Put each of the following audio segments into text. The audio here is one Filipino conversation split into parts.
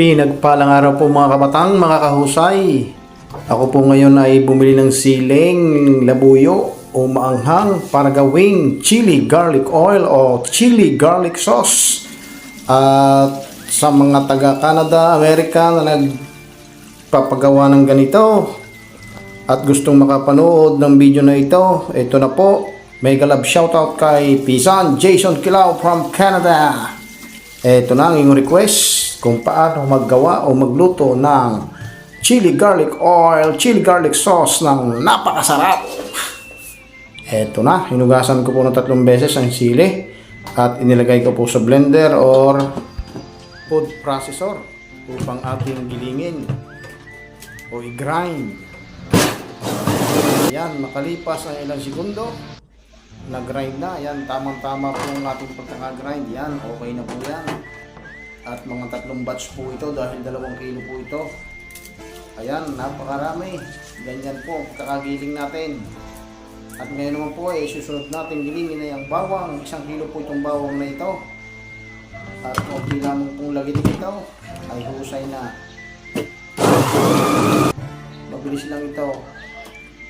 Pinagpalang araw po mga kabatang, mga kahusay. Ako po ngayon ay bumili ng siling labuyo o maanghang para gawing chili garlic oil o chili garlic sauce. At sa mga taga Canada, Amerika na nagpapagawa ng ganito at gustong makapanood ng video na ito, ito na po. Mega love shoutout kay Pisan Jason Kilao from Canada. Ito na ang iyong request kung paano maggawa o magluto ng chili garlic oil, chili garlic sauce ng napakasarap. Ito na, hinugasan ko po ng tatlong beses ang sili at inilagay ko po sa blender or food processor upang ating gilingin o i-grind. Yan, makalipas ang ilang segundo, nag-grind na. Yan, tamang-tama po ang ating pagkaka-grind. Yan, okay na po yan. At mga tatlong batch po ito dahil dalawang kilo po ito. Ayan, napakarami. Ganyan po, pagkakagiling natin. At ngayon naman po ay susunod natin gilingin na yung bawang. Isang kilo po itong bawang na ito. At okay lamang pong lagyan ito ay husay na. Mabilis lang ito.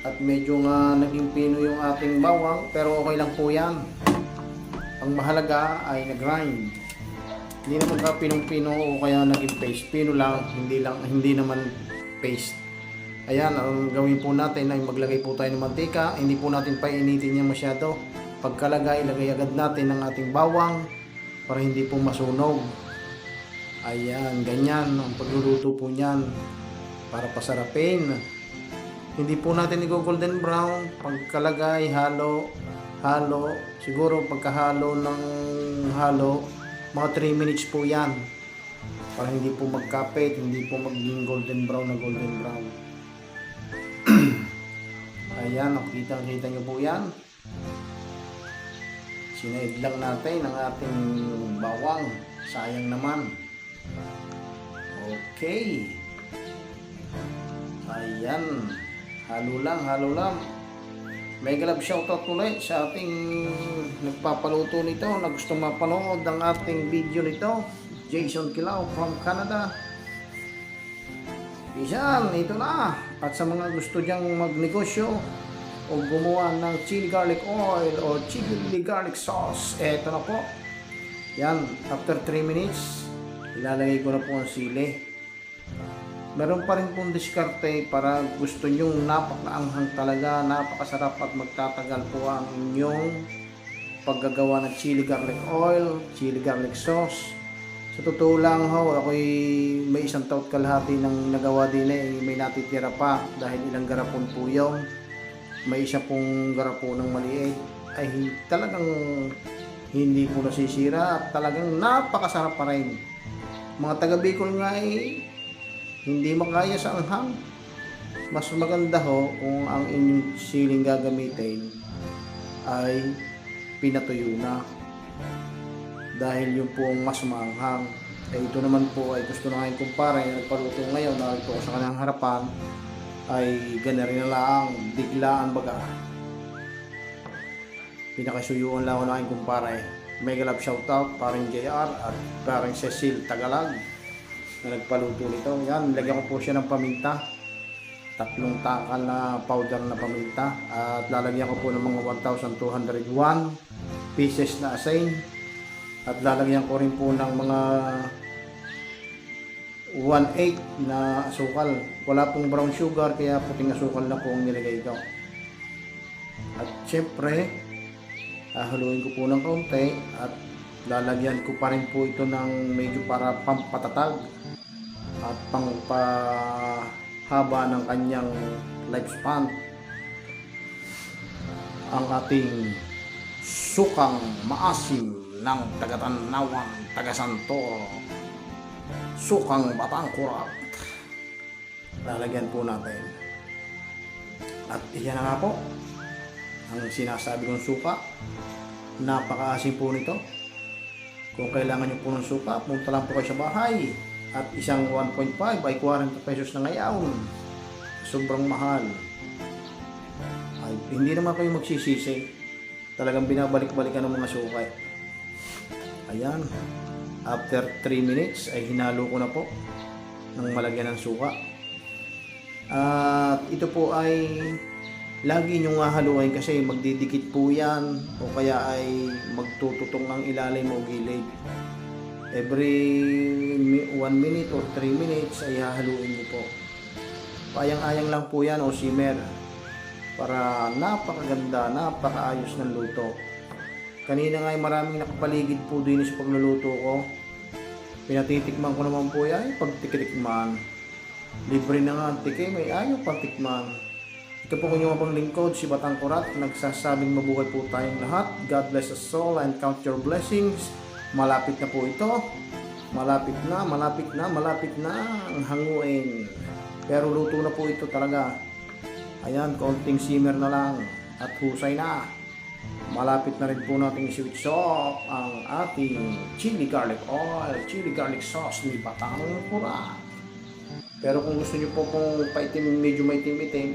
At medyo nga naging pino yung ating bawang pero okay lang po yan. Ang mahalaga ay nag-grind. Hindi naman ka pinong-pino o kaya naging paste. Pino lang, hindi lang hindi naman paste. Ayan, ang gawin po natin ay maglagay po tayo ng mantika. Hindi po natin painitin niya masyado. Pagkalagay, ilagay agad natin ang ating bawang para hindi po masunog. Ayan, ganyan ang pagluluto po niyan para pasarapin. Hindi po natin i-golden brown. Pagkalagay, halo, halo. Siguro pagkahalo ng halo, mga 3 minutes po yan. Para hindi po magkapit, hindi po maging golden brown na golden brown. Ayan, nakikita kita nyo po yan. Sinaid lang natin ang ating bawang. Sayang naman. Okay. Ayan. Halo lang, halo lang. Mega love shoutout ulit sa ating nagpapaluto nito na gusto mapanood ang ating video nito. Jason Kilao from Canada. Bisan, ito na. At sa mga gusto diyang magnegosyo o gumawa ng chili garlic oil o chili garlic sauce, eto na po. Yan, after 3 minutes, ilalagay ko na po ang sili. Meron pa rin pong diskarte para gusto nyong napakaanghang talaga, napakasarap at magtatagal po ang inyong paggagawa ng chili garlic oil, chili garlic sauce. Sa totoo lang ho, ako'y may isang taot kalahati ng nagawa din eh, may natitira pa dahil ilang garapon po yun. May isa pong garapon ng maliit ay talagang hindi po nasisira at talagang napakasarap pa rin. Mga taga Bicol nga eh, hindi makaya sa anghang. Mas maganda ho kung ang inyong siling gagamitin ay pinatuyo na. Dahil yun po ang mas maanghang. Eh ito naman po ay gusto na ngayon kumpara yung nagpaluto ngayon na ito sa kanyang harapan ay gana rin na lang, biglaan baga. Pinakasuyuan lang ako na aking kumpara eh. Mega love shoutout, paring JR at paring Cecil Tagalag na nagpaluto nito. Yan, nilagyan ko po siya ng paminta. Tatlong takal na powder na paminta. At lalagyan ko po ng mga 1,201 pieces na asin. At lalagyan ko rin po ng mga 1/8 na asukal. Wala pong brown sugar kaya puting asukal na po ang nilagay ko. At syempre, hahaluin ko po ng kaunti at lalagyan ko pa rin po ito ng medyo para pampatatag at pangpahaba ng kanyang lifespan. Ang ating sukang maasim ng tagatanawan, tagasantoro sukang batangkurat lalagyan po natin. At iyan na nga po ang sinasabi kong suka. Napakaasim po nito. Kung kailangan nyo po ng suka punta lang po kayo sa bahay at isang 1.5 ay 40 pesos na ngayon. Sobrang mahal. Ay hindi naman kayo magsisisi. Talagang binabalik-balikan ng mga suka ayan. After 3 minutes ay hinalo ko na po ng malagyan ng suka. At ito po ay lagi nyo nga haluin kasi magdidikit po yan o kaya ay magtututong ang ilalim o gilid. Every 1 minute or 3 minutes ay hahaluin nyo po. Payang-ayang lang po yan o simmer para napakaganda, napakaayos ng luto. Kanina nga ay maraming nakapaligid po din sa pagluluto ko. Pinatitikman ko naman po yan, pagtikitikman. Libre na nga ang tike, may ayaw patikman. Ito po kanyang pang lingkod, si Batang Kurat, nagsasabing mabuhay po tayong lahat. God bless us all and count your blessings. Malapit na po ito. Malapit na, malapit na, malapit na ang hanguin. Pero luto na po ito talaga. Ayan, konting simmer na lang at husay na. Malapit na rin po natin i-switch off ang ating chili garlic oil, chili garlic sauce ni Batang Kurat. Pero kung gusto niyo po kung paitim, medyo maitim-itim,